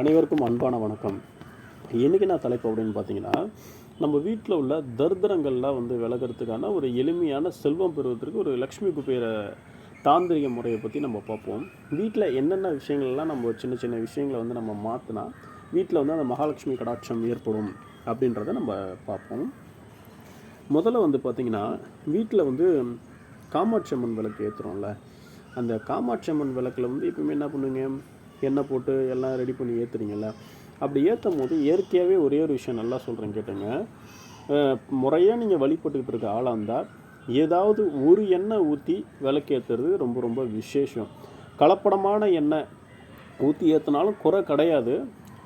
அனைவருக்கும் அன்பான வணக்கம். இன்றைக்கி நான் தலைப்பு அப்படின்னு பார்த்தீங்கன்னா நம்ம வீட்டில் உள்ள தரித்திரங்கள்லாம் வந்து விலகிறதுக்கான ஒரு எளிமையான செல்வம் பெறுவதற்கு ஒரு லக்ஷ்மி குபேர தாந்திரிக முறையை பற்றி நம்ம பார்ப்போம். வீட்டில் என்னென்ன விஷயங்கள்லாம் நம்ம சின்ன சின்ன விஷயங்களை வந்து நம்ம மாற்றினா வீட்டில் வந்து அந்த மகாலட்சுமி கடாட்சம் ஏற்படும் அப்படின்றத நம்ம பார்ப்போம். முதல்ல வந்து பார்த்திங்கன்னா வீட்டில் வந்து காமாட்சி அம்மன் விளக்கு ஏற்றுறோம்ல அந்த காமாட்சி அம்மன் விளக்கில் வந்து எப்பவுமே என்ன பண்ணுவீங்க? எண்ணெய் போட்டு எல்லாம் ரெடி பண்ணி ஏற்றுறீங்கல்ல அப்படி ஏற்றும் போது இயற்கையாகவே ஒரே ஒரு விஷயம் நல்லா சொல்கிறேன் கேட்டுங்க. முறையாக நீங்கள் வழிபட்டுக்கிட்டு இருக்க ஆளாக இருந்தால் ஏதாவது ஒரு எண்ணெய் ஊற்றி விளக்கு ஏற்றுறது ரொம்ப ரொம்ப விசேஷம். கலப்படமான எண்ணெய் ஊற்றி ஏற்றினாலும் குறை கிடையாது.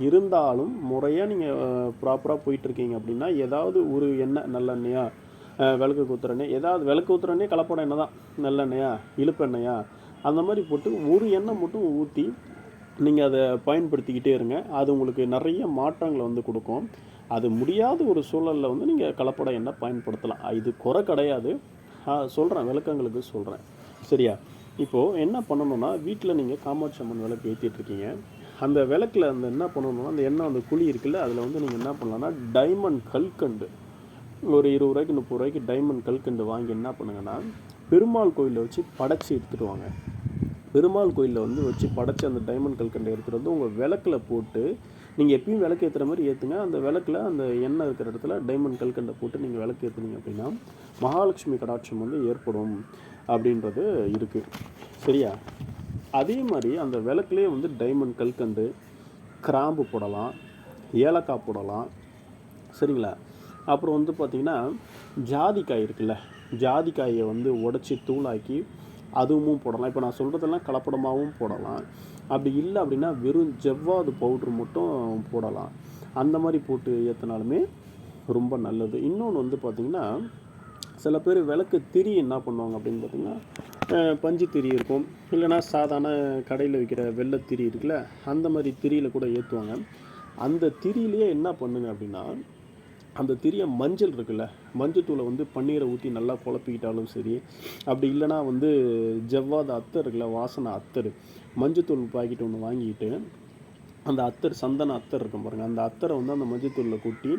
இருந்தாலும் முறையாக நீங்கள் ப்ராப்பராக போயிட்டுருக்கீங்க அப்படின்னா ஏதாவது ஒரு எண்ணெய் நல்லெண்ணெயா விளக்கு ஊற்றுறனே ஏதாவது விளக்கு ஊற்றுறனே கலப்படம் எண்ணெய் தான். நல்லெண்ணெயா இழுப்பெண்ணெயா அந்த மாதிரி போட்டு ஒரு எண்ணெய் மட்டும் ஊற்றி நீங்கள் அதை பயன்படுத்திக்கிட்டே இருங்க. அது உங்களுக்கு நிறைய மாற்றங்களை வந்து கொடுக்கும். அது முடியாத ஒரு சூழலில் வந்து நீங்கள் கலப்படம் எண்ணெய் பயன்படுத்தலாம். இது குறை கிடையாது. சொல்கிறேன் விளக்கங்களுக்கு சொல்கிறேன் சரியா? இப்போது என்ன பண்ணணும்னா வீட்டில் நீங்கள் காமாட்சி அம்மன் விளக்கு ஏற்றிட்டு இருக்கீங்க. அந்த விளக்கில் அந்த என்ன பண்ணணும்னா அந்த எண்ணெய் அந்த குழி இருக்குல்ல அதில் வந்து நீங்கள் என்ன பண்ணலாம்னா டைமண்ட் கல்கண்டு. ஒரு இருபது ரூபாய்க்கு முப்பது ரூபாய்க்கு டைமண்ட் கல்கண்டு வாங்கி என்ன பண்ணுங்கன்னா பெருமாள் கோயிலில் வச்சு படைச்சி எடுத்துகிட்டு வாங்க. பெருமாள் கோயிலில் வந்து வச்சு படைச்சி அந்த டைமண்ட் கல்கண்டை எடுத்துகிட்டு வந்து உங்கள் விளக்கில் போட்டு நீங்கள் எப்பயும் விளக்கு ஏற்றுற மாதிரி ஏற்றுங்க அந்த விளக்கில் அந்த எண்ணெய் இருக்கிற இடத்துல டைமண்ட் கல்கண்டை போட்டு நீங்கள் விளக்கு ஏற்றுனீங்க அப்படின்னா மகாலட்சுமி கடாட்சம் வந்து ஏற்படும் அப்படின்றது இருக்குது சரியா? அதே மாதிரி அந்த விளக்குலேயே வந்து டைமண்ட் கல்கண்டு கிராம்பு போடலாம் ஏலக்காய் போடலாம். சரிங்களா? அப்புறம் வந்து பார்த்திங்கன்னா ஜாதிக்காய் இருக்குல்ல ஜாதிக்காயை வந்து உடச்சி தூளாக்கி அதுவும் போடலாம். இப்போ நான் சொல்கிறதெல்லாம் கலப்படமாகவும் போடலாம். அப்படி இல்லை அப்படின்னா வெறும் ஜவ்வாது பவுட்ரு மட்டும் போடலாம். அந்த மாதிரி போட்டு ஏற்றினாலுமே ரொம்ப நல்லது. இன்னொன்று வந்து பார்த்திங்கன்னா சில பேர் விளக்கு திரி என்ன பண்ணுவாங்க அப்படின்னு பார்த்தீங்கன்னா பஞ்சு திரி இருக்கும். இல்லைன்னா சாதாரண கடையில் விற்கிற வெள்ளை திரி இருக்குல்ல அந்த மாதிரி திரியில் கூட ஏற்றுவாங்க அந்த திரியிலேயே என்ன பண்ணுங்க அப்படின்னா அந்த திரிய மஞ்சள் இருக்குல்ல மஞ்சத்தூளை வந்து பன்னீரை ஊற்றி நல்லா குழப்பிக்கிட்டாலும் சரி அப்படி இல்லைன்னா வந்து ஜவ்வாத அத்தர் இருக்குல்ல வாசனை அத்தர் மஞ்சத்தூள் பாக்கெட் ஒன்று வாங்கிட்டு அந்த அத்தர் சந்தன அத்தர் இருக்கும் பாருங்கள் அந்த அத்தரை வந்து அந்த மஞ்சத்தூளில் கொட்டி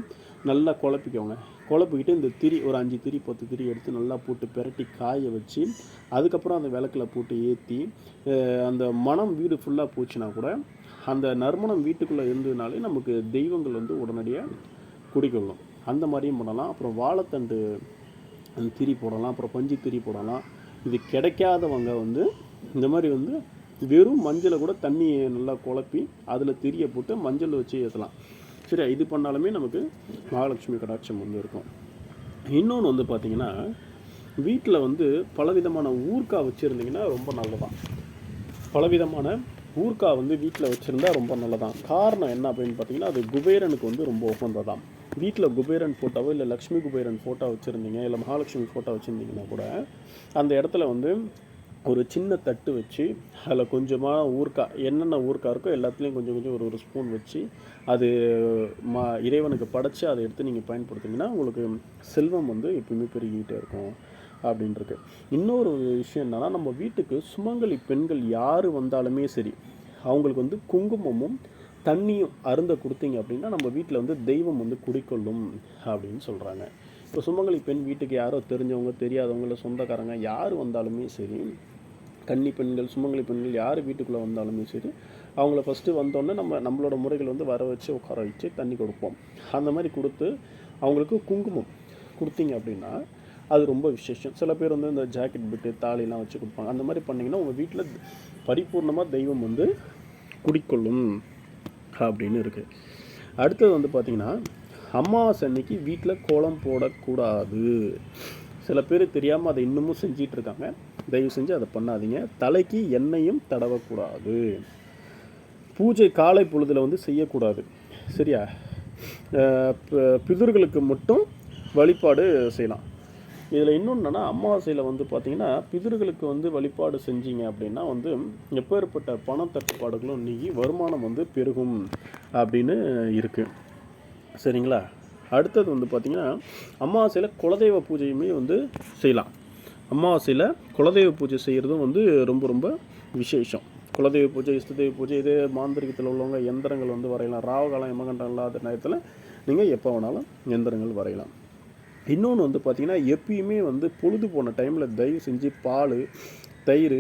நல்லா குழப்பிக்கோங்க. குழப்பிக்கிட்டு இந்த திரி ஒரு அஞ்சு திரி பத்து திரி எடுத்து நல்லா போட்டு பிரட்டி காய வச்சு அதுக்கப்புறம் அந்த விளக்கில் போட்டு ஏற்றி அந்த மனம் வீடு ஃபுல்லாக போச்சுன்னா கூட அந்த நறுமணம் வீட்டுக்குள்ளே இருந்ததுனாலே நமக்கு தெய்வங்கள் வந்து உடனடியாக குடிக்கொள்ளும் அந்த மாதிரியும் பண்ணலாம். அப்புறம் வாழைத்தண்டு அந்த திரி போடலாம். அப்புறம் பஞ்சு திரி போடலாம். இது கிடைக்காதவங்க வந்து இந்த மாதிரி வந்து வெறும் மஞ்சளை கூட தண்ணியை நல்லா குழப்பி அதில் திரியை போட்டு மஞ்சள் வச்சு ஏற்றலாம் சரியா? இது பண்ணாலுமே நமக்கு மகாலட்சுமி கடாட்சம் வந்து இருக்கும். இன்னொன்று வந்து பார்த்திங்கன்னா வீட்டில் வந்து பலவிதமான ஊர்க்கா வச்சுருந்தீங்கன்னா ரொம்ப நல்லதான் பலவிதமான ஊர்க்கா வந்து வீட்டில் வச்சுருந்தா ரொம்ப நல்லதான் காரணம் என்ன அப்படின்னு பார்த்தீங்கன்னா அது குபேரனுக்கு வந்து ரொம்ப உகந்ததான் வீட்டில் குபேரன் ஃபோட்டோவோ இல்லை லக்ஷ்மி குபேரன் ஃபோட்டோ வச்சுருந்தீங்க இல்லை மகாலட்சுமி ஃபோட்டோ வச்சுருந்தீங்கன்னா கூட அந்த இடத்துல வந்து ஒரு சின்ன தட்டு வச்சு அதில் கொஞ்சமாக ஊறுகாய் என்னென்ன ஊறுகாய் இருக்கோ எல்லாத்துலேயும் கொஞ்சம் கொஞ்சம் ஒரு ஒரு ஸ்பூன் வச்சு அது மா இறைவனுக்கு படைச்சி அதை எடுத்து நீங்கள் பயன்படுத்திங்கன்னா உங்களுக்கு செல்வம் வந்து எப்பயுமே பெருகிக்கிட்டே இருக்கும் அப்படின்ட்டுருக்கு இன்னொரு விஷயம் என்னென்னா நம்ம வீட்டுக்கு சுமங்கலி பெண்கள் யார் வந்தாலுமே சரி அவங்களுக்கு வந்து குங்குமமும் தண்ணியும் அருந்த கொடுத்தீங்க அப்படின்னா நம்ம வீட்டில் வந்து தெய்வம் வந்து குடிக்கொள்ளும் அப்படின்னு சொல்கிறாங்க இப்போ சுமங்கலி பெண் வீட்டுக்கு யாரோ தெரிஞ்சவங்க தெரியாதவங்க இல்லை சொந்தக்காரங்க யார் வந்தாலுமே சரி கன்னி பெண்கள் சுமங்கலி பெண்கள் யார் வீட்டுக்குள்ளே வந்தாலுமே சரி அவங்கள ஃபஸ்ட்டு வந்தோடனே நம்ம நம்மளோட முறைகள் வந்து வர வச்சு உட்கார வச்சு தண்ணி கொடுப்போம். அந்த மாதிரி கொடுத்து அவங்களுக்கு குங்குமம் கொடுத்தீங்க அப்படின்னா அது ரொம்ப விசேஷம். சில பேர் வந்து இந்த ஜாக்கெட் பிட்டு தாலிலாம் வச்சு கொடுப்பாங்க. அந்த மாதிரி பண்ணிங்கன்னா உங்கள் வீட்டில் பரிபூர்ணமாக தெய்வம் வந்து குடிக்கொள்ளும். அப்படின்னு இருக்குது அடுத்தது வந்து பார்த்திங்கன்னா அம்மாவாசை அன்னைக்கு வீட்டில் கோலம் போடக்கூடாது. சில பேர் தெரியாமல் அதை இன்னமும் செஞ்சிட்டு இருக்காங்க தயவு செஞ்சு அதை பண்ணாதீங்க. தலைக்கு எண்ணெயும் தடவக்கூடாது. பூஜை காலை பொழுதில் வந்து செய்யக்கூடாது. சரியா? பிதர்களுக்கு மட்டும் வழிபாடு செய்யலாம். இதில் இன்னொன்று என்னன்னா அமாவாசையில் வந்து பார்த்தீங்கன்னா பிதர்களுக்கு வந்து வழிபாடு செஞ்சீங்க அப்படின்னா வந்து எப்பேற்பட்ட பண தட்டுப்பாடுகளும் நீங்கி வருமானம் வந்து பெருகும் அப்படின்னு இருக்குது சரிங்களா? அடுத்தது வந்து பார்த்திங்கன்னா அமாவாசையில் குலதெய்வ பூஜையுமே வந்து செய்யலாம். அமாவாசையில் குலதெய்வ பூஜை செய்கிறதும் வந்து ரொம்ப ரொம்ப விசேஷம். குலதெய்வ பூஜை இஷ்டதெய்வ பூஜை இதே மாந்திரிகத்தில் உள்ளவங்க எந்திரங்கள் வந்து வரையலாம். ராவகாலம் எமகண்டம் இல்லாத நேரத்தில் நீங்கள் எப்போ வேணாலும் எந்திரங்கள் வரையலாம். இன்னொன்று வந்து பார்த்திங்கன்னா எப்பயுமே வந்து பொழுது போன டைமில் தயவு செஞ்சு பால் தயிர்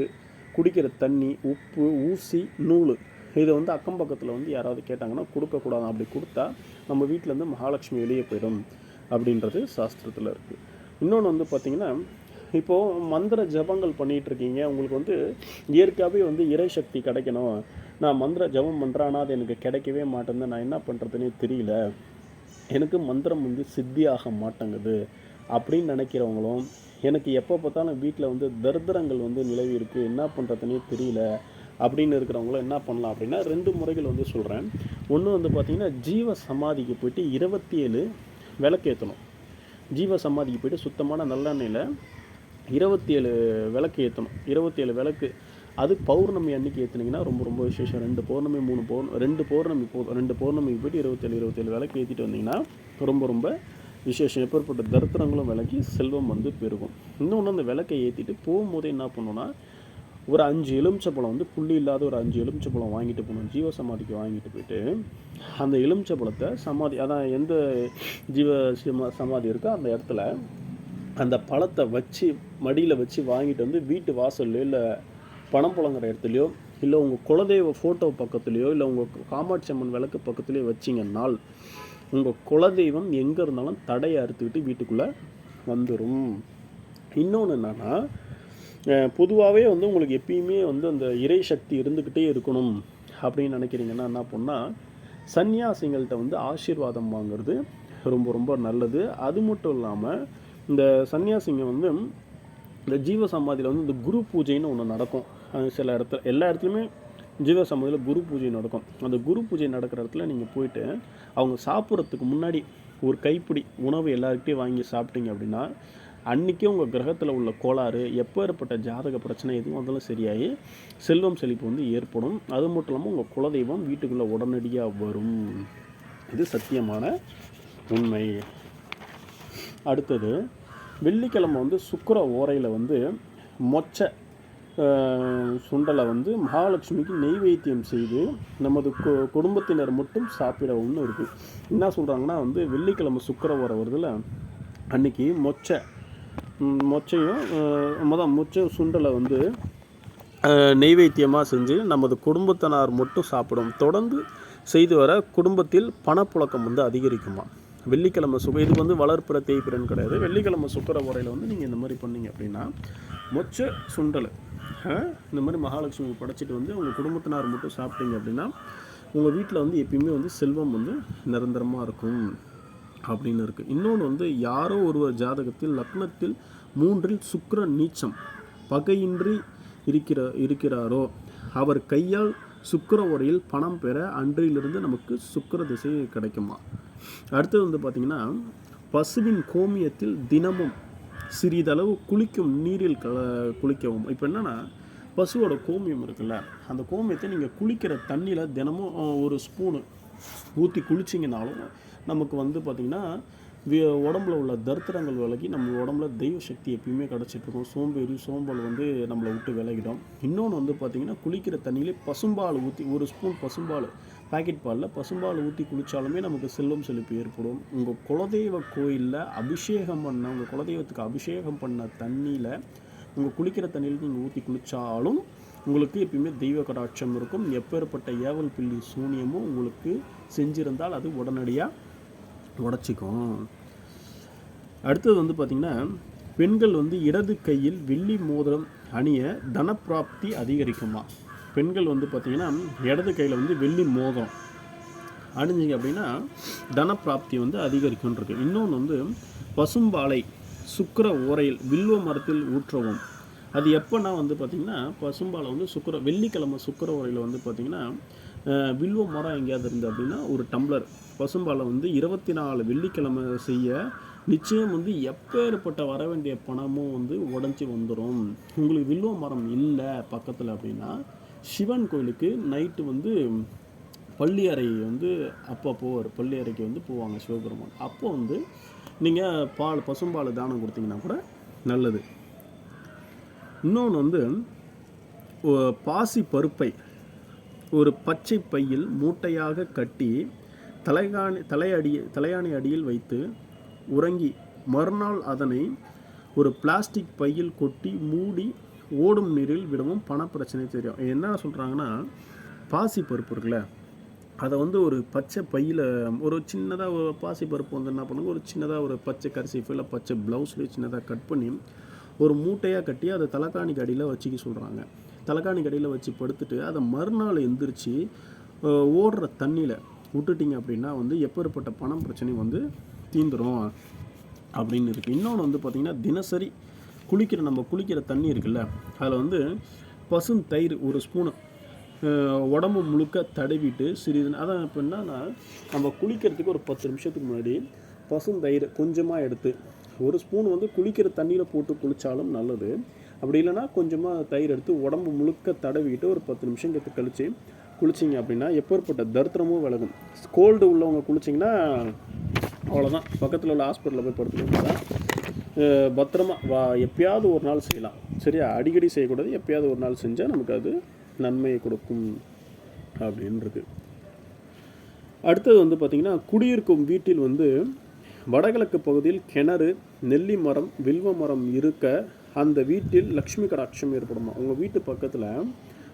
குடிக்கிற தண்ணி உப்பு ஊசி நூல் இதை வந்து அக்கம் பக்கத்தில் வந்து யாராவது கேட்டாங்கன்னா கொடுக்கக்கூடாது. அப்படி கொடுத்தா நம்ம வீட்டிலேருந்து மகாலட்சுமி வெளியே போயிடும் அப்படின்றது சாஸ்திரத்தில் இருக்குது இன்னொன்று வந்து பார்த்திங்கன்னா இப்போது மந்திர ஜபங்கள் பண்ணிகிட்டு இருக்கீங்க. உங்களுக்கு வந்து இயற்கையாகவே வந்து இறை சக்தி கிடைக்கணும். நான் மந்திர ஜபம் பண்ணுறேன் ஆனால் அது எனக்கு கிடைக்கவே மாட்டேங்குது நான் என்ன பண்ணுறதுனே தெரியல. எனக்கு மந்திரம் வந்து சித்தியாக மாட்டேங்குது அப்படின்னு நினைக்கிறவங்களும் எனக்கு எப்போ பார்த்தாலும் வீட்டில் வந்து தரித்திரங்கள் வந்து நிலவி இருக்குது என்ன பண்ணுறதுனே தெரியல அப்படின்னு இருக்கிறவங்களும் என்ன பண்ணலாம் அப்படின்னா ரெண்டு முறைகள் வந்து சொல்கிறேன் ஒன்று வந்து பார்த்திங்கன்னா ஜீவ சமாதிக்கு போயிட்டு இருபத்தி ஏழு விளக்கேற்றணும் ஜீவ சமாதிக்கு போயிட்டு சுத்தமான நல்லெண்ணெயில் இருபத்தி ஏழு விளக்கு ஏற்றணும் இருபத்தி ஏழு விளக்கு அது பௌர்ணமி அன்னைக்கு ஏற்றுனீங்கன்னா ரொம்ப ரொம்ப விசேஷம். ரெண்டு பௌர்ணமி மூணு பௌர் ரெண்டு பௌர்ணமி போதும் ரெண்டு பௌர்ணமிக்கு போய்ட்டு இருபத்தேழு இருபத்தேழு விளக்கு ஏற்றிட்டு வந்தீங்கன்னா ரொம்ப ரொம்ப விசேஷம். எப்பேற்பட்ட தரித்திரங்களும் விளக்கி செல்வம் வந்து பெருகும். இன்னொன்று அந்த விளக்கை ஏற்றிட்டு போகும்போதே என்ன பண்ணணும்னா ஒரு அஞ்சு எலுமிச்சப்பழம் வந்து புள்ளி இல்லாத ஒரு அஞ்சு எலுமிச்சப்பழம் வாங்கிட்டு போகணும். ஜீவ சமாதிக்கு வாங்கிட்டு போயிட்டு அந்த எலுமிச்சப்பழத்தை சமாதி அதான் எந்த ஜீவ சமாதி இருக்கோ அந்த இடத்துல அந்த பழத்தை வச்சு மடியில் வச்சு வாங்கிட்டு வந்து வீட்டு வாசல்லையோ இல்லை பணம் புழங்குற இடத்துலையோ இல்லை உங்கள் குலதெய்வ ஃபோட்டோ பக்கத்துலேயோ இல்லை உங்கள் காமாட்சி அம்மன் விளக்கு பக்கத்துலேயோ வச்சிங்கன்னால் உங்கள் குலதெய்வம் எங்கே இருந்தாலும் தடையை அறுத்துக்கிட்டு வீட்டுக்குள்ளே வந்துடும் இன்னொன்று என்னென்னா பொதுவாகவே வந்து உங்களுக்கு எப்பயுமே வந்து அந்த இறை சக்தி இருந்துக்கிட்டே இருக்கணும் அப்படின்னு நினைக்கிறீங்கன்னா என்ன பண்ணால் சன்னியாசிங்கள்கிட்ட வந்து ஆசீர்வாதம் வாங்குறது ரொம்ப ரொம்ப நல்லது. அது மட்டும் இல்லாமல் இந்த சன்னியாசிங்க வந்து இந்த ஜீவ சமாதியில் வந்து இந்த குரு பூஜைன்னு ஒன்று நடக்கும். சில இடத்துல எல்லா இடத்துலையுமே ஜீவ சமாதியில் குரு பூஜை நடக்கும். அந்த குரு பூஜை நடக்கிற இடத்துல நீங்கள் போயிட்டு அவங்க சாப்பிட்றதுக்கு முன்னாடி ஒரு கைப்பிடி உணவு எல்லாருக்கிட்டையும் வாங்கி சாப்பிட்டீங்க அப்படின்னா அன்றைக்கே உங்கள் கிரகத்தில் உள்ள கோளாறு எப்பேற்பட்ட ஜாதக பிரச்சனை எதுவும் வந்தாலும் சரியாகி செல்வம் செழிப்பு வந்து ஏற்படும். அது மட்டும் இல்லாமல் உங்கள் குலதெய்வம் வீட்டுக்குள்ளே உடனடியாக வரும். இது சத்தியமான உண்மை. அடுத்தது வெள்ளிக்கிழமை வந்து சுக்கர ஓரையில் வந்து மொச்சை சுண்டலை வந்து மகாலட்சுமிக்கு நெய்வேத்தியம் செய்து நமது கு குடும்பத்தினர் மட்டும் சாப்பிடவும்னு இருக்குது என்ன சொல்கிறாங்கன்னா வந்து வெள்ளிக்கிழமை சுக்கிர ஓரை வருதுல அன்னைக்கு மொச்சை மொச்சையும் மொதல் மொச்சை சுண்டலை வந்து நெய்வேத்தியமாக செஞ்சு நமது குடும்பத்தினார் மட்டும் சாப்பிடும். தொடர்ந்து செய்து வர குடும்பத்தில் பணப்புழக்கம் வந்து அதிகரிக்குமா? வெள்ளிக்கிழமை சுக இது வந்து வளர்ப்புற தேய்பிறன் கிடையாது. வெள்ளிக்கிழமை சுக்கர முறையில் வந்து நீங்கள் இந்த மாதிரி பண்ணீங்க அப்படின்னா மொச்ச சுண்டல் இந்த மாதிரி மகாலட்சுமி படைச்சிட்டு வந்து உங்கள் குடும்பத்தினார் மட்டும் சாப்பிட்டீங்க அப்படின்னா உங்கள் வீட்டில் வந்து எப்பயுமே வந்து செல்வம் வந்து நிரந்தரமாக இருக்கும் அப்படின்னு இருக்குது இன்னொன்று வந்து யாரோ ஒருவர் ஜாதகத்தில் லக்னத்தில் மூன்றில் சுக்கர நீச்சம் பகையின்றி இருக்கிற இருக்கிறாரோ அவர் கையால் சுக்கர உரையில் பணம் பெற அன்றிலிருந்து நமக்கு சுக்கர திசை கிடைக்குமா? அடுத்தது வந்து பார்த்திங்கன்னா பசுவின் கோமியத்தில் தினமும் சிறிதளவு குளிக்கும் நீரில் கல குளிக்கவும். இப்போ என்னென்னா பசுவோட கோமியம் இருக்குல்ல அந்த கோமியத்தை நீங்கள் குளிக்கிற தண்ணியில் தினமும் ஒரு ஸ்பூனு ஊற்றி குளிச்சிங்கனாலும் நமக்கு வந்து பார்த்திங்கன்னா உடம்புல உள்ள தரித்திரங்கள் விலகி நம்ம உடம்புல தெய்வ சக்தி எப்பயுமே கிடச்சிட்டு இருக்கும் சோம்பேறி சோம்பல் வந்து நம்மளை விட்டு விலகிடும். இன்னொன்று வந்து பார்த்திங்கன்னா குளிக்கிற தண்ணியிலே பசும்பால் ஊற்றி ஒரு ஸ்பூன் பசும்பால் பாக்கெட் பாலில் பசும்பால் ஊற்றி குளித்தாலுமே நமக்கு செல்வம் செழிப்பு ஏற்படும். உங்கள் குலதெய்வ கோயிலில் அபிஷேகம் பண்ண உங்கள் குலதெய்வத்துக்கு அபிஷேகம் பண்ண தண்ணியில் உங்கள் குளிக்கிற தண்ணியில் நீங்கள் ஊற்றி குளித்தாலும் உங்களுக்கு எப்பயுமே தெய்வ கடாட்சம் இருக்கும். எப்பேற்பட்ட ஏவல் பில்லி சூனியமும் உங்களுக்கு செஞ்சிருந்தால் அது உடனடியாக உடச்சிக்கும். அடுத்தது வந்து பார்த்திங்கன்னா பெண்கள் வந்து இடது கையில் வெள்ளி மோதிரம் அணிய தனப்பிராப்தி அதிகரிக்குமா? பெண்கள் வந்து பார்த்திங்கன்னா இடது கையில் வந்து வெள்ளி மோதிரம் அணிஞ்சிங்க அப்படின்னா தனப்பிராப்தி வந்து அதிகரிக்கும்ன்றது. இன்னொன்று வந்து பசும்பாலை சுக்கர ஓரையில் வில்வ மரத்தில் ஊற்றவும். அது எப்போனா வந்து பார்த்திங்கன்னா பசும்பாலை வந்து சுக்கிர வெள்ளிக்கிழமை சுக்கர ஓரையில் வந்து பார்த்திங்கன்னா வில்வ மரம் எங்கேயாவது இருந்து அப்படின்னா ஒரு டம்ளர். பசும்பாலை வந்து இருபத்தி நாலு வெள்ளிக்கிழமை செய்ய நிச்சயம் வந்து எப்பேற்பட்ட வர வேண்டிய பணமும் வந்து உடஞ்சி வந்துடும் உங்களுக்கு வில்வ மரம் இல்லை பக்கத்தில் அப்படின்னா சிவன் கோயிலுக்கு நைட்டு வந்து பள்ளி அறை வந்து அப்போ போவார். பள்ளி அறைக்கு வந்து போவாங்க சிவபெருமான். அப்போ வந்து நீங்கள் பால் பசும்பால் தானம் கொடுத்தீங்கன்னா கூட நல்லது. இன்னொன்று வந்து பாசி பருப்பை ஒரு பச்சை பையில் மூட்டையாக கட்டி தலைகாணி தலையடி தலையாணி அடியில் வைத்து உறங்கி மறுநாள் அதனை ஒரு பிளாஸ்டிக் பையில் கொட்டி மூடி ஓடும் நீரில் விடவும் பணப்பிரச்சனை தெரியும். என்ன சொல்கிறாங்கன்னா பாசி பருப்பு இருக்குல்ல அதை வந்து ஒரு பச்சை பையில் ஒரு சின்னதாக ஒரு பாசி பருப்பு வந்து என்ன பண்ணுங்க ஒரு சின்னதாக ஒரு பச்சை கரிசிஃபு இல்லை பச்சை ப்ளவுஸ்லேயே சின்னதாக கட் பண்ணி ஒரு மூட்டையாக கட்டி அதை தலைக்காணிக்கு அடியில் வச்சுக்க சொல்கிறாங்க தலைக்காணிக்கு அடியில் வச்சு படுத்துட்டு அதை மறுநாள் எந்திரிச்சு ஓடுற தண்ணியில் விட்டுட்டிங்க அப்படின்னா வந்து எப்பேற்பட்ட பணம் பிரச்சனை வந்து தீந்துடும் அப்படின்னு இருக்குது இன்னொன்று வந்து பார்த்திங்கன்னா தினசரி குளிக்கிற நம்ம குளிக்கிற தண்ணி இருக்குல்ல அதில் வந்து பசும் தயிர் ஒரு ஸ்பூனு. உடம்பு முழுக்க தடவிட்டு சிறிது அதான் இப்போ என்னன்னா நம்ம குளிக்கிறதுக்கு ஒரு பத்து நிமிஷத்துக்கு முன்னாடி பசும் தயிர் கொஞ்சமாக எடுத்து ஒரு ஸ்பூன் வந்து குளிக்கிற தண்ணியில் போட்டு குளித்தாலும் நல்லது. அப்படி இல்லைன்னா கொஞ்சமாக தயிர் எடுத்து உடம்பு முழுக்க தடவிட்டு ஒரு பத்து நிமிஷம் கழித்து குளிச்சிங்க அப்படின்னா எப்பேற்பட்ட தரித்திரமும் விலகும். கோல்டு உள்ளவங்க குளிச்சிங்கன்னா அவ்வளோதான் பக்கத்தில் உள்ள ஹாஸ்பிட்டலில் போய் படுத்துக்கிட்டு பத்திரமா வா எப்பயாவது ஒரு நாள் செய்யலாம். சரியா? அடிக்கடி செய்யக்கூடாது. எப்பயாவது ஒரு நாள் செஞ்சால் நமக்கு அது நன்மையை கொடுக்கும் அப்படின்றது. அடுத்தது வந்து பார்த்திங்கன்னா குடியிருக்கும் வீட்டில் வந்து வடகிழக்கு பகுதியில் கிணறு நெல்லி மரம் வில்வ மரம் இருக்க அந்த வீட்டில் லக்ஷ்மி கடாட்சம் ஏற்படுமா? உங்கள் வீட்டு பக்கத்தில்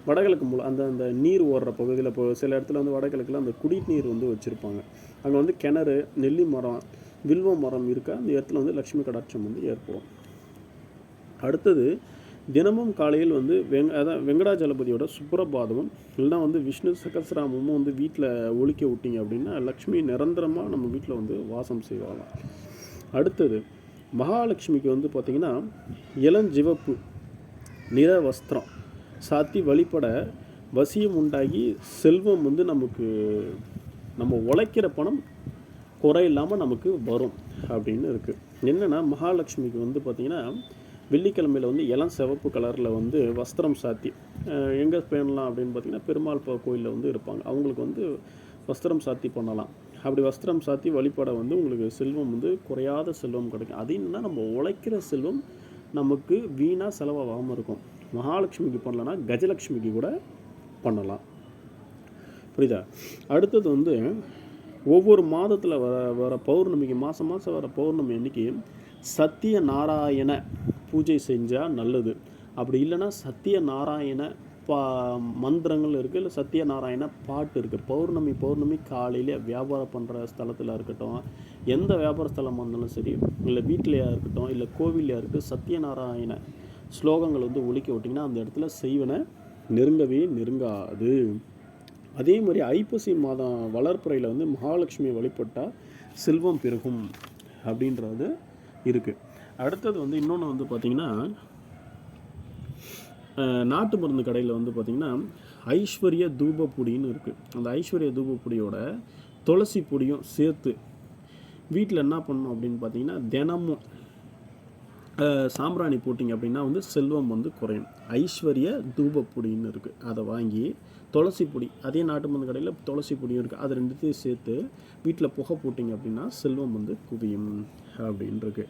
வடகிழக்கு மூலம் அந்த அந்த நீர் ஓடுற பகுதியில் இப்போ சில இடத்துல வந்து வடகிழக்கில் அந்த குடிநீர் வந்து வச்சுருப்பாங்க. அங்கே வந்து கிணறு நெல்லி மரம் வில்வ மரம் இருக்க? அந்த இடத்துல வந்து லக்ஷ்மி கடாட்சம் வந்து ஏற்படும். அடுத்தது தினமும் காலையில் வந்து வெங் அதான் வெங்கடாஜலபதியோட சுப்ரபாதமும் இல்லைனா வந்து விஷ்ணு சகசிராமமும் வந்து வீட்டில் ஒழிக்க விட்டீங்க அப்படின்னா லக்ஷ்மி நிரந்தரமாக நம்ம வீட்டில் வந்து வாசம் செய்வாங்களாம் அடுத்தது மகாலட்சுமிக்கு வந்து பார்த்திங்கன்னா இளஞ்சிவப்பு நிற வஸ்திரம் சாத்தி வழிபட வசியம் உண்டாகி செல்வம் வந்து நமக்கு நம்ம உழைக்கிற பணம் குறை இல்லாமல் நமக்கு வரும் அப்படின்னு இருக்குது என்னென்னா மகாலட்சுமிக்கு வந்து பார்த்திங்கன்னா வெள்ளிக்கிழமையில் வந்து இளம் சிவப்பு கலரில் வந்து வஸ்திரம் சாத்தி எங்கே பண்ணலாம் அப்படின்னு பார்த்தீங்கன்னா பெருமாள் கோயிலில் வந்து இருப்பாங்க. அவங்களுக்கு வந்து வஸ்திரம் சாத்தி பண்ணலாம். அப்படி வஸ்திரம் சாத்தி வழிபட வந்து உங்களுக்கு செல்வம் வந்து குறையாத செல்வம் கிடைக்கும். அது என்னன்னா நம்ம உழைக்கிற செல்வம் நமக்கு வீணாக செலவாகாமல் இருக்கும். மகாலட்சுமிக்கு பண்ணலன்னா கஜலட்சுமிக்கு கூட பண்ணலாம். புரியுதா? அடுத்தது வந்து ஒவ்வொரு மாதத்தில் வர வர பௌர்ணமிக்கு மாதம் மாதம் வர பௌர்ணமி அன்னைக்கு சத்திய நாராயண பூஜை செஞ்சால் நல்லது. அப்படி இல்லைன்னா சத்திய நாராயண பா மந்திரங்கள் இருக்குது இல்லை சத்திய நாராயண பாட்டு இருக்குது பௌர்ணமி பௌர்ணமி காலையில் வியாபாரம் பண்ணுற ஸ்தலத்தில் இருக்கட்டும் எந்த வியாபார ஸ்தலமாக இருந்தாலும் சரி இல்லை வீட்டிலையா இருக்கட்டும் இல்லை கோவிலையா இருக்கட்டும் சத்தியநாராயண ஸ்லோகங்கள் வந்து ஒழிக்க விட்டிங்கன்னா அந்த இடத்துல செய்வனை நெருங்கவே நெருங்காது. அதே மாதிரி ஐப்பசி மாதம் வளர்ப்புறையில் வந்து மகாலட்சுமியை வழிபட்டால் செல்வம் பெருகும் அப்படின்றது இருக்குது அடுத்தது வந்து இன்னொன்று வந்து பார்த்திங்கன்னா நாட்டு மருந்து கடையில் வந்து பார்த்திங்கன்னா ஐஸ்வர்ய தூபப்பொடின்னு இருக்குது அந்த ஐஸ்வர்ய தூபப்பொடியோட துளசி பொடியும் சேர்த்து வீட்டில் என்ன பண்ணணும் அப்படின்னு பார்த்தீங்கன்னா தினமும் சாம்பிராணி போட்டிங்க அப்படின்னா வந்து செல்வம் வந்து குறையும். ஐஸ்வர்ய தூபப்பொடின்னு இருக்குது அதை வாங்கி துளசி பொடி அதே நாட்டு மருந்து கடையில் துளசி பொடியும் இருக்குது அது ரெண்டுத்தையும் சேர்த்து வீட்டில் புகை போட்டிங்க அப்படின்னா செல்வம் வந்து குவியும் அப்படின்னு இருக்கு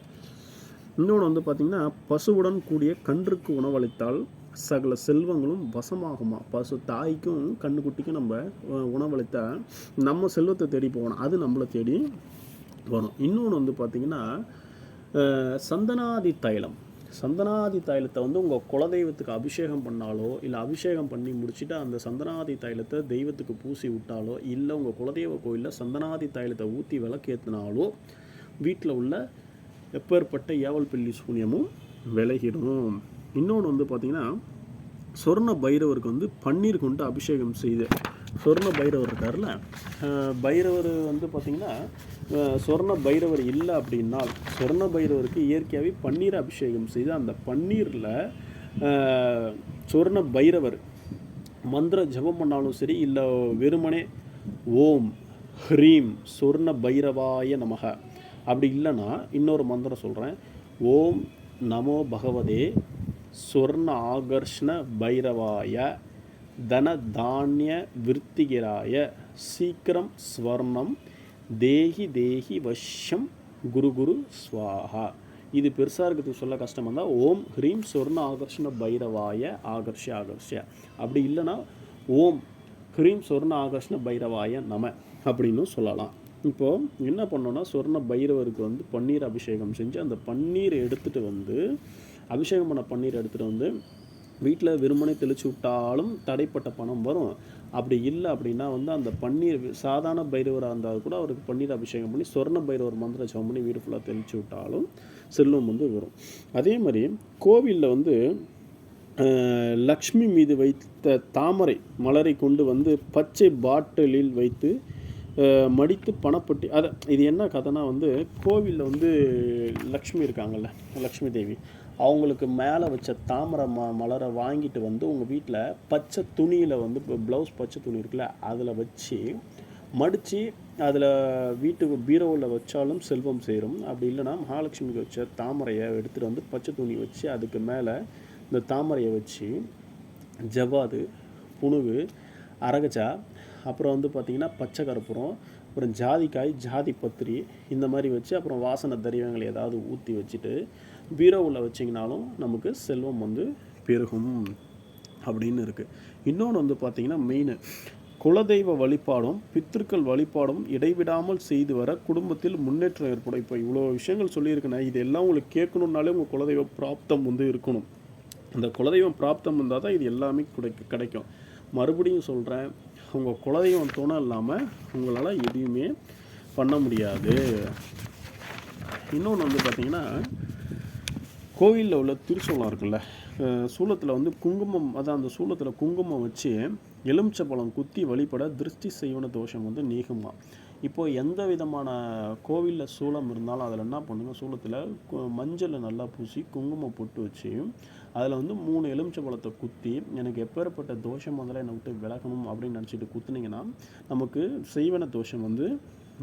இன்னொன்று வந்து பார்த்திங்கன்னா பசுவுடன் கூடிய கன்றுக்கு உணவளித்தால் சகல செல்வங்களும் வசமாகுமா? பசு தாய்க்கும் கண்ணுக்குட்டிக்கும் நம்ம உணவளித்தால் உணவளித்தா நம்ம செல்வத்தை தேடி போகணும். அது நம்மளை தேடி வரும். இன்னொன்று வந்து பார்த்திங்கன்னா சந்தனாதி தைலம். சந்தனாதி தைலத்தை வந்து உங்கள் குலதெய்வத்துக்கு அபிஷேகம் பண்ணாலோ இல்லை அபிஷேகம் பண்ணி முடிச்சுட்டு அந்த சந்தனாதி தைலத்தை தெய்வத்துக்கு பூசி விட்டாலோ இல்லை உங்கள் குலதெய்வ கோயிலில் சந்தனாதி தைலத்தை ஊற்றி விளக்கேற்றினாலோ வீட்டில் உள்ள எப்பேற்பட்ட ஏவல் பில்லி சூன்யமும் விலகிடும். இன்னொன்று வந்து பார்த்திங்கன்னா சொர்ண பைரவருக்கு வந்து பன்னீர் கொண்டு அபிஷேகம் செய்து சொர்ண பைரவர் இருக்கார்ல பைரவர் வந்து பார்த்திங்கன்னா சொர்ண பைரவர் இல்லை அப்படின்னா சொர்ண பைரவருக்கு இயற்கையாகவே பன்னீர் அபிஷேகம் செய்து அந்த பன்னீரில் சொர்ண பைரவர் மந்திர ஜெபம் பண்ணாலும் சரி இல்லை வெறுமனே ஓம் ஹ்ரீம் சொர்ண பைரவாய நமக. அப்படி இல்லைன்னா இன்னொரு மந்திரம் சொல்கிறேன் ஓம் நமோ பகவதே சொர்ண ஆகர்ஷ்ண பைரவாய தன தானிய விருத்திகிராய சீக்கிரம் ஸ்வர்ணம் தேஹி தேஹி வஷ்யம் குரு குரு ஸ்வாஹா. இது பெருசாக இருக்கிறதுக்கு சொல்ல கஷ்டமாக இருந்தால் ஓம் ஹ்ரீம் சொர்ண ஆகர்ஷண பைரவாய ஆகர்ஷ ஆகர்ஷ அப்படி இல்லைன்னா ஓம் ஹ்ரீம் சொர்ண ஆகர்ஷண பைரவாய நம அப்படின்னு சொல்லலாம். இப்போது என்ன பண்ணோன்னா சொர்ண பைரவருக்கு வந்து பன்னீர் அபிஷேகம் செஞ்சு அந்த பன்னீரை எடுத்துகிட்டு வந்து அபிஷேகம் பண்ண பன்னீர் எடுத்துகிட்டு வந்து வீட்டில் வெறுமனே தெளிச்சு விட்டாலும் தடைப்பட்ட பணம் வரும். அப்படி இல்லை அப்படின்னா வந்து அந்த பன்னீர் சாதாரண பைரவராக இருந்தால் கூட அவருக்கு பன்னீர் அபிஷேகம் பண்ணி சொர்ண பைரவர் மந்திர ஜெபம் பண்ணி வீடு ஃபுல்லாக தெளிச்சு விட்டாலும் செல்வம் வந்து வரும். அதே மாதிரி கோவிலில் வந்து லக்ஷ்மி மீது வைத்த தாமரை மலரை கொண்டு வந்து பச்சை பாட்டிலில் வைத்து மடித்து பணப்பட்டி அதை இது என்ன கதைனா வந்து கோவிலில் வந்து லக்ஷ்மி இருக்காங்கல்ல லக்ஷ்மி தேவி. அவங்களுக்கு மேலே வச்ச தாமரை ம மலரை வாங்கிட்டு வந்து உங்கள் வீட்டில் பச்சை துணியில் வந்து இப்போ ப்ளவுஸ் பச்சை துணி இருக்குல்ல அதில் வச்சு மடித்து அதில் வீட்டுக்கு பீரோவில் வச்சாலும் செல்வம் சேரும். அப்படி இல்லைன்னா மகாலட்சுமிக்கு வச்ச தாமரையை எடுத்துகிட்டு வந்து பச்சை துணி வச்சு அதுக்கு மேலே இந்த தாமரையை வச்சு ஜவ்வாது புணுகு அரகச்சா அப்புறம் வந்து பார்த்திங்கன்னா பச்சை கற்பூரம் அப்புறம் ஜாதிக்காய் ஜாதி பத்திரி இந்த மாதிரி வச்சு அப்புறம் வாசனை தெரியவங்களை ஏதாவது ஊற்றி வச்சுட்டு பீரோவில் வச்சிங்கனாலும் நமக்கு செல்வம் வந்து பெருகும் அப்படின்னு இருக்குது இன்னொன்று வந்து பார்த்திங்கன்னா மெயின் குலதெய்வ வழிபாடும் பித்திருக்கள் வழிபாடும் இடைவிடாமல் செய்து வர குடும்பத்தில் முன்னேற்றம் ஏற்படும். இப்போ இவ்வளோ விஷயங்கள் சொல்லியிருக்கேன் இது எல்லாம் உங்களுக்கு கேட்கணுன்னாலே உங்கள் குலதெய்வ பிராப்தம் வந்து இருக்கணும். அந்த குலதெய்வம் பிராப்தம் இருந்தால் தான் இது எல்லாமே கிடைக்கும் கிடைக்கும். மறுபடியும் சொல்கிறேன் உங்கள் குலதெய்வம் துணை இல்லாமல் உங்களால் எதுவுமே பண்ண முடியாது. இன்னொன்று வந்து பார்த்தீங்கன்னா கோவிலில் உள்ள திருசூலம் இருக்குல்ல சூளத்தில் சூலத்தில் வந்து குங்குமம் அதான் அந்த சூலத்தில் குங்குமம் வச்சு எலுமிச்சை பழம் குத்தி வழிபட திருஷ்டி செய்வன தோஷம் வந்து நீகுமா. இப்போது எந்த விதமான கோவிலில் சூளம் இருந்தாலும் அதில் என்ன பண்ணுங்கள் சூளத்தில் கு- மஞ்சளை நல்லா பூசி குங்குமம் பொட்டு வச்சு அதில் வந்து மூணு எலுமிச்சை பழத்தை குத்தி எனக்கு எப்பேற்பட்ட தோஷம் முதல்ல என்னை விட்டு விலகணும் அப்படின்னு நினச்சிட்டு குத்துனீங்கன்னா நமக்கு செய்வன தோஷம் வந்து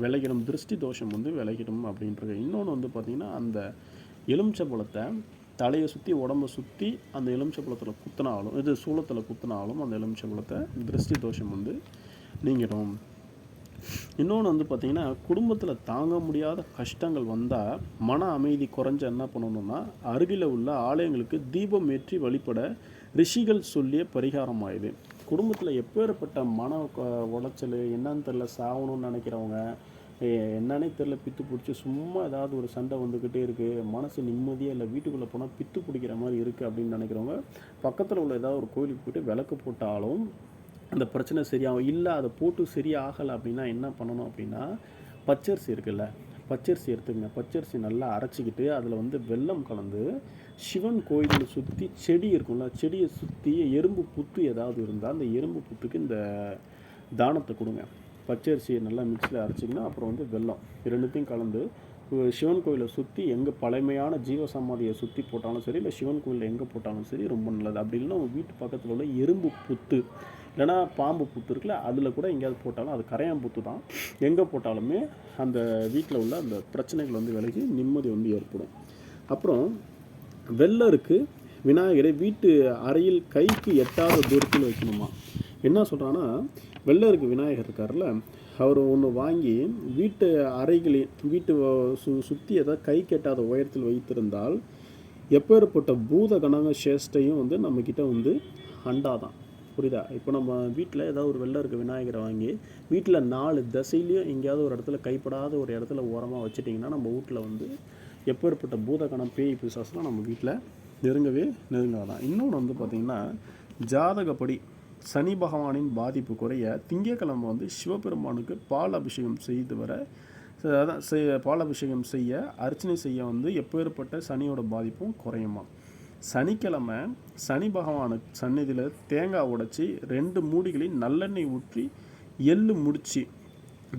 விளையிடும் திருஷ்டி தோஷம் வந்து விலகிடும் அப்படின்றது. இன்னொன்று வந்து பார்த்திங்கன்னா அந்த எலுமிச்சை பழத்தை தலையை சுற்றி உடம்பை சுற்றி அந்த எலுமிச்சை பழத்தில் குத்தினாலும் இது சூளத்தில் குத்தினாலும் அந்த எலுமிச்சை பழத்தை திருஷ்டி தோஷம் வந்து நீங்கிடும். இன்னொன்று வந்து பார்த்திங்கன்னா குடும்பத்தில் தாங்க முடியாத கஷ்டங்கள் வந்தால் மன அமைதி குறைஞ்ச என்ன பண்ணணும்னா அருகில் உள்ள ஆலயங்களுக்கு தீபம் ஏற்றி வழிபட ரிஷிகள் சொல்லிய பரிகாரம் ஆயுது குடும்பத்தில் எப்பேற்பட்ட மன உளைச்சல் என்னன்னு தெரில சாகணும்னு நினைக்கிறவங்க என்னன்னே தெரில பித்து பிடிச்சி சும்மா ஏதாவது ஒரு சண்டை வந்துக்கிட்டே இருக்குது மனசு நிம்மதியாக இல்லை வீட்டுக்குள்ளே போனால் பித்து பிடிக்கிற மாதிரி இருக்குது அப்படின்னு நினைக்கிறவங்க பக்கத்தில் உள்ள ஏதாவது ஒரு கோயிலுக்கு போயிட்டு விளக்கு போட்டாலும் அந்த பிரச்சனை சரியாகும். இல்லை அதை போட்டு சரியாகலை அப்படின்னா என்ன பண்ணணும் அப்படின்னா பச்சரிசி இருக்குல்ல பச்சரிசி எடுத்துக்கங்க. பச்சரிசி நல்லா அரைச்சிக்கிட்டு அதில் வந்து வெல்லம் கலந்து சிவன் கோயிலில் சுற்றி செடி இருக்கும்ல செடியை சுற்றி எறும்பு புத்து ஏதாவது இருந்தால் அந்த எறும்பு புத்துக்கு இந்த தானத்தை கொடுங்க. பச்சரிசியை நல்லா மிக்ஸியில் அரைச்சிங்கன்னா அப்புறம் வந்து வெல்லம். இது ரெண்டுத்தையும் கலந்து சிவன் கோயிலை சுற்றி எங்கே பழமையான ஜீவசமாதியை சுற்றி போட்டாலும் சரி இல்லை சிவன் கோயிலில் எங்கே போட்டாலும் சரி ரொம்ப நல்லது. அப்படி இல்லைன்னா உங்கள் வீட்டு பக்கத்தில் உள்ள எறும்பு புத்து இல்லைன்னா பாம்பு புத்து இருக்குல்ல அதில் கூட எங்கேயாவது போட்டாலும் அது கரையான் புத்து தான். எங்கே போட்டாலுமே அந்த வீட்டில் உள்ள அந்த பிரச்சனைகள் வந்து விலகி நிம்மதி வந்து ஏற்படும். அப்புறம் வெள்ளருக்கு விநாயகரை வீட்டு அறையில் கைக்கு எட்டாத தூரத்தில் வைக்கணுமா? என்ன சொல்கிறான்னா வெள்ளருக்கு விநாயகர் இருக்கார்ல அவர் ஒன்று வாங்கி வீட்டு அறைகளில் வீட்டு சு சுற்றி ஏதாவது கை கெட்டாத உயரத்தில் வைத்திருந்தால் எப்பேற்பட்ட பூத கணக சேஷ்டையும் வந்து நம்மக்கிட்ட வந்து அண்டாதான். புரியுதா? இப்போ நம்ம வீட்டில் ஏதாவது ஒரு வெள்ளை இருக்க விநாயகரை வாங்கி வீட்டில் நாலு திசையிலையும் எங்கேயாவது ஒரு இடத்துல கைப்படாத ஒரு இடத்துல ஓரமாக வச்சுட்டிங்கன்னா நம்ம வீட்டில் வந்து எப்பேற்பட்ட பூதகணம் பேய் பிசாசெலாம் நம்ம வீட்டில் நெருங்கவே நெருங்காதான். இன்னொன்று வந்து பார்த்திங்கன்னா ஜாதகப்படி சனி பகவானின் பாதிப்பு குறைய திங்கட்கிழமை வந்து சிவபெருமானுக்கு பால் அபிஷேகம் செய்து வர அதான் செய் பால் அபிஷேகம் செய்ய அர்ச்சனை செய்ய வந்து எப்பேற்பட்ட சனியோட பாதிப்பும் குறையுமா சனிக்கிழமை சனி பகவானுக்கு சந்நிதியில் தேங்காய் உடைச்சி ரெண்டு மூடிகளில் நல்லெண்ணெய் ஊற்றி எள்ளு முடிச்சு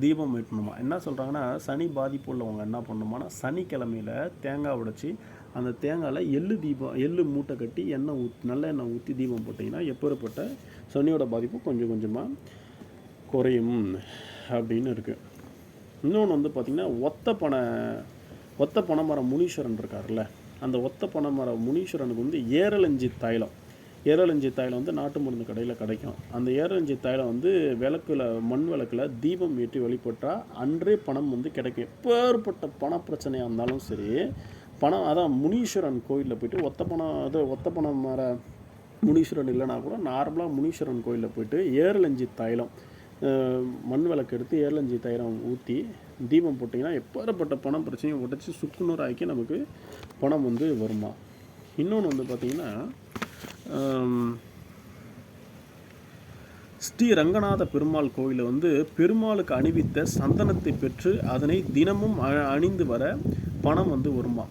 தீபம் வெட்டணுமா என்ன சொல்கிறாங்கன்னா சனி பாதிப்பு உள்ளவங்க என்ன பண்ணணுமானா சனிக்கிழமையில் தேங்காய் உடைச்சி அந்த தேங்காயில் எள்ளு தீபம் எள்ளு மூட்டை கட்டி எண்ணெய் ஊத் நல்ல எண்ணெய் ஊற்றி தீபம் போட்டிங்கன்னா எப்பேற்பட்ட சனியோட பாதிப்பு கொஞ்சம் கொஞ்சமாக குறையும் அப்படின்னு இருக்குது இன்னொன்று வந்து பார்த்திங்கன்னா ஒத்த பனை ஒத்த பனைமரம் முனீஸ்வரன் இருக்கார்ல அந்த ஒத்த பனைமரம் முனீஸ்வரனுக்கு வந்து ஏரலஞ்சி தைலம். ஏரலஞ்சி தைலம் வந்து நாட்டு மருந்து கடையில் கிடைக்கும். அந்த ஏரலஞ்சி தைலம் வந்து விளக்குல மண் விளக்கில் தீபம் ஏற்றி வழிபட்டால் அன்றே பணம் வந்து கிடைக்கும். எப்பேற்பட்ட பண பிரச்சனையாக இருந்தாலும் சரி பணம் அதான் முனீஸ்வரன் கோயிலில் போயிட்டு ஒத்த பணம் அது ஒத்த பணம் மர முனீஸ்வரன் இல்லைனா கூட நார்மலாக முனீஸ்வரன் கோயிலில் போயிட்டு ஏரலஞ்சி தைலம் மண் விளக்கு எடுத்து ஏரலஞ்சி தைலம் ஊற்றி தீபம் போட்டிங்கன்னா எப்பேற்பட்ட பணம் பிரச்சனையும் உடச்சி சுக்குநூறாக்கி நமக்கு பணம் வந்து வருமா? இன்னொன்று வந்து பார்த்திங்கன்னா ஸ்ரீ ரங்கநாத பெருமாள் கோயிலில் வந்து பெருமாளுக்கு அணிவித்த சந்தனத்தை பெற்று அதனை தினமும் அ- அணிந்து வர பணம் வந்து வருமா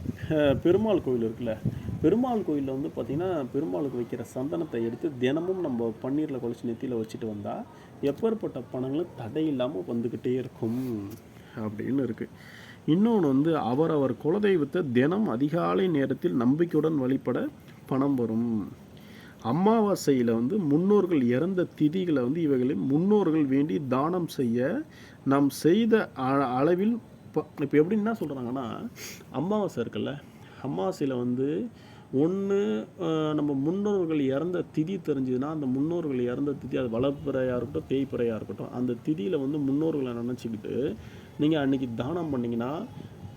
பெருமாள் கோயில் இருக்குல்ல பெருமாள் கோயிலில் வந்து பார்த்திங்கன்னா பெருமாளுக்கு வைக்கிற சந்தனத்தை எடுத்து தினமும் நம்ம பன்னீரில் குழச்சி நெத்தியில் வச்சுட்டு வந்தால் எப்பேற்பட்ட பணங்களும் தடையில்லாமல் வந்துக்கிட்டே இருக்கும் அப்படின்னு இருக்குது இன்னொன்று வந்து அவரவர் குலதெய்வத்தை தினம் அதிகாலை நேரத்தில் நம்பிக்கையுடன் வழிபட பணம் வரும். அமாவாசையில் வந்து முன்னோர்கள் இறந்த திதிகளை வந்து இவைகளை முன்னோர்கள் வேண்டி தானம் செய்ய நாம் செய்த அ- அளவில் இப்போ எப்படி என்ன சொல்கிறாங்கன்னா அமாவாசை இருக்குல்ல அமாவாசையில் வந்து ஒன்று நம்ம முன்னோர்கள் இறந்த திதி தெரிஞ்சதுன்னா அந்த முன்னோர்கள் இறந்த திதி அது வளப்பிறையாக இருக்கட்டும் தேய்ப்பிறையாக இருக்கட்டும் அந்த திதியில் வந்து முன்னோர்களை நினச்சிக்கிட்டு நீங்கள் அன்னைக்கு தானம் பண்ணிங்கன்னா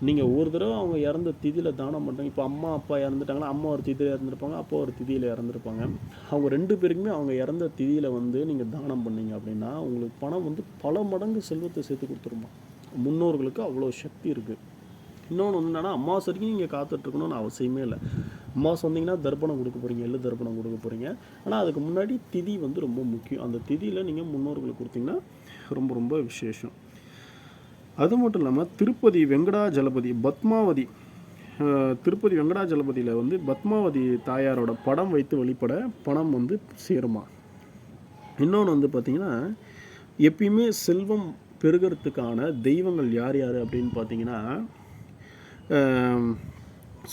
நீங்கள் ஒரு தடவை அவங்க இறந்த திதியில் தானம் பண்ணுறீங்க இப்போ அம்மா அப்பா இறந்துட்டாங்கன்னா அம்மா ஒரு திதியில் இறந்துருப்பாங்க அப்பா ஒரு திதியில் இறந்துருப்பாங்க. அவங்க ரெண்டு பேருக்குமே அவங்க இறந்த திதியில் வந்து நீங்கள் தானம் பண்ணீங்க அப்படின்னா உங்களுக்கு பணம் வந்து பல மடங்கு செல்வத்தை சேர்த்து கொடுத்துருமா? முன்னோர்களுக்கு அவ்வளோ சக்தி இருக்குது இன்னொன்று வந்து என்னென்னா அமாவாசை வரைக்கும் நீங்கள் காத்துட்ருக்கணும்னு அவசியமே இல்லை. அம்மாவாசை வந்தீங்கன்னா தர்ப்பணம் கொடுக்க போகிறீங்க எள்ளு தர்ப்பணம் கொடுக்க போகிறீங்க ஆனால் அதுக்கு முன்னாடி திதி வந்து ரொம்ப முக்கியம். அந்த திதியில் நீங்கள் முன்னோர்களுக்கு கொடுத்தீங்கன்னா ரொம்ப ரொம்ப விசேஷம். அது மட்டும் இல்லாமல் திருப்பதி வெங்கடாஜலபதி பத்மாவதி திருப்பதி வெங்கடாஜலபதியில் வந்து பத்மாவதி தாயாரோட படம் வைத்து வழிபட பணம் வந்து சேருமா. இன்னொன்று வந்து பார்த்திங்கன்னா எப்பயுமே செல்வம் பெருகிறதுக்கான தெய்வங்கள் யார் யார் அப்படின்னு பார்த்தீங்கன்னா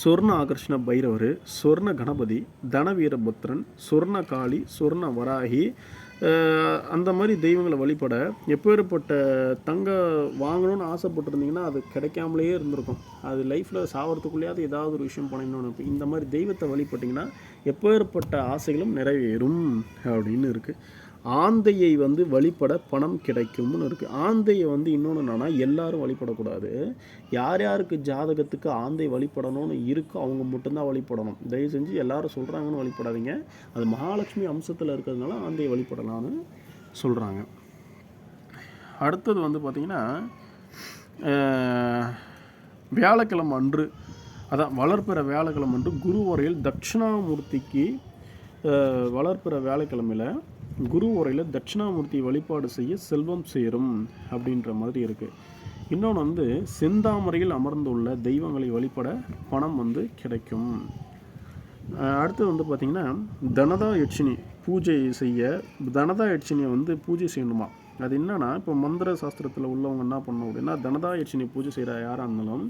சொர்ண ஆகர்ஷண பைரவர் சொர்ண கணபதி தனவீரபுத்திரன் சொர்ண காளி சொர்ண வராகி அந்த மாதிரி தெய்வங்களை வழிபட எப்பேற்பட்ட தங்க வாங்கணும்னு ஆசைப்பட்டிருந்தீங்கன்னா அது கிடைக்காமலேயே இருந்திருக்கும். அது லைஃப்பில் சாவறதுக்குள்ளேயாவது ஏதாவது ஒரு விஷயம் பண்ணணும்னு இந்த மாதிரி தெய்வத்தை வழிபட்டிங்கன்னா எப்பேற்பட்ட ஆசைகளும் நிறைவேறும் அப்படின்னு இருக்குது ஆந்தையை வந்து வழிபட பணம் கிடைக்கும்னு இருக்குது ஆந்தையை வந்து இன்னொன்று என்னென்னா எல்லாரும் வழிபடக்கூடாது. யார் யாருக்கு ஜாதகத்துக்கு ஆந்தை வழிபடணும்னு இருக்கோ அவங்க மட்டும்தான் வழிபடணும். தயவு செஞ்சு எல்லாரும் சொல்கிறாங்கன்னு வழிபடாதீங்க. அது மகாலட்சுமி அம்சத்தில் இருக்கிறதுனால ஆந்தையை வழிபடலாம்னு சொல்கிறாங்க அடுத்தது வந்து பார்த்திங்கன்னா வியாழக்கிழமை அன்று அதான் வளர்ப்பிற வியாழக்கிழமை அன்று குரு உரையில் தட்சிணாமூர்த்திக்கு வளர்ப்பிற வியாழக்கிழமையில் குரு உரையில் தட்சிணாமூர்த்தி வழிபாடு செய்ய செல்வம் சேரும் அப்படின்ற மாதிரி இருக்குது இன்னொன்று வந்து செந்தாமரையில் அமர்ந்துள்ள தெய்வங்களை வழிபட பணம் வந்து கிடைக்கும். அடுத்து வந்து பார்த்திங்கன்னா தனதா யட்சினி பூஜை செய்ய தனதா யட்சினியை வந்து பூஜை செய்யணுமா? அது என்னன்னா இப்போ மந்திர சாஸ்திரத்தில் உள்ளவங்க என்ன பண்ணணும் அப்படின்னா தனதா யட்சினி பூஜை செய்கிற யாராக இருந்தாலும்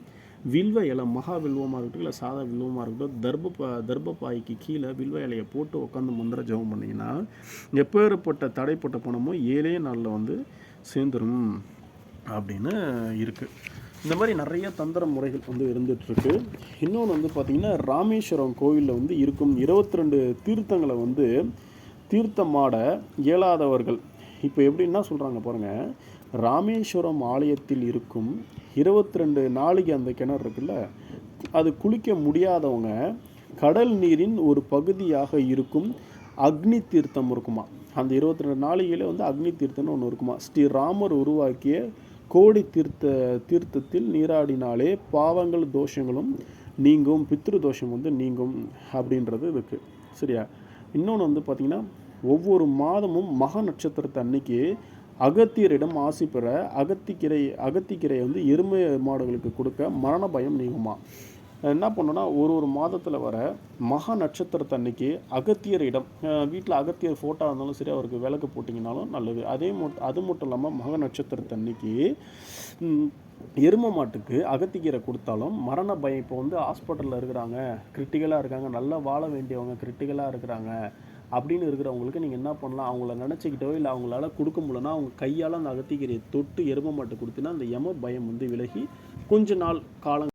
வில்வ இலை மகா வில்வமாக இருக்கட்டும் இல்லை சாதா வில்வமாக இருக்கட்டும் தர்ப பா கீழே வில்வ இலையை போட்டு உட்காந்து மந்திர ஜெபம் பண்ணிங்கன்னா எப்பேற்பட்ட தடைப்பட்ட பணமும் ஏழே நாளில் வந்து சேர்ந்துடும் அப்படின்னு இருக்குது இந்த மாதிரி நிறைய தந்திர முறைகள் வந்து இருந்துகிட்ருக்கு இன்னொன்று வந்து பார்த்திங்கன்னா ராமேஸ்வரம் கோவிலில் வந்து இருக்கும் இருபத்தி ரெண்டு தீர்த்தங்களை வந்து தீர்த்தமாட இயலாதவர்கள். இப்போ எப்படின்னா சொல்கிறாங்க பாருங்கள் ராமேஸ்வரம் ஆலயத்தில் இருக்கும் இருபத்தி ரெண்டு நாளைக்கு அந்த கிணறு இருக்குல்ல அது குளிக்க முடியாதவங்க கடல் நீரின் ஒரு பகுதியாக இருக்கும் அக்னி தீர்த்தம் இருக்குமா? அந்த இருபத்தி ரெண்டு நாளிகையில் வந்து அக்னி தீர்த்தம்னு ஒன்று இருக்குமா? ஸ்ரீ ராமர் உருவாக்கிய கோடி தீர்த்த தீர்த்தத்தில் நீராடினாலே பாவங்கள் தோஷங்களும் நீங்கும் பித்ரு தோஷம் வந்து நீங்கும் அப்படின்றது இருக்குது சரியா? இன்னொன்று வந்து பார்த்திங்கன்னா ஒவ்வொரு மாதமும் மக நட்சத்திரத்தை அன்னைக்கு அகத்தியரிடம் ஆசி பெற அகத்திக்கீரை அகத்திக்கீரையை வந்து எருமை மாடுகளுக்கு கொடுக்க மரண பயம் நீங்குமா என்ன பண்ணோன்னா ஒரு ஒரு மாதத்தில் வர மகா நட்சத்திரத்தை அன்னைக்கு அகத்தியரிடம் வீட்டில் அகத்தியர் ஃபோட்டோ இருந்தாலும் சரி அவருக்கு விளக்கு போட்டிங்கனாலும் நல்லது. அதே மட்டும் அது மட்டும் இல்லாமல் மக நட்சத்திரத்தை அன்னைக்கு எரும எருமை மாட்டுக்கு அகத்திக்கீரை கொடுத்தாலும் மரண பயம். இப்போ வந்து ஹாஸ்பிட்டலில் இருக்கிறாங்க கிரிட்டிக்கலாக இருக்காங்க நல்லா வாழ வேண்டியவங்க கிரிட்டிக்கலாக இருக்கிறாங்க. அப்படின்னு இருக்கிறவங்களுக்கு நீங்கள் என்ன பண்ணலாம்? அவங்கள நினச்சிக்கிட்டோ இல்லை அவங்களால கொடுக்க முடியலன்னா அவங்க கையால் அந்த அகத்திக்கீரையை தொட்டு எரும மாட்டு கொடுத்தீங்கன்னா அந்த எம பயம் வந்து விலகி கொஞ்ச நாள் காலம்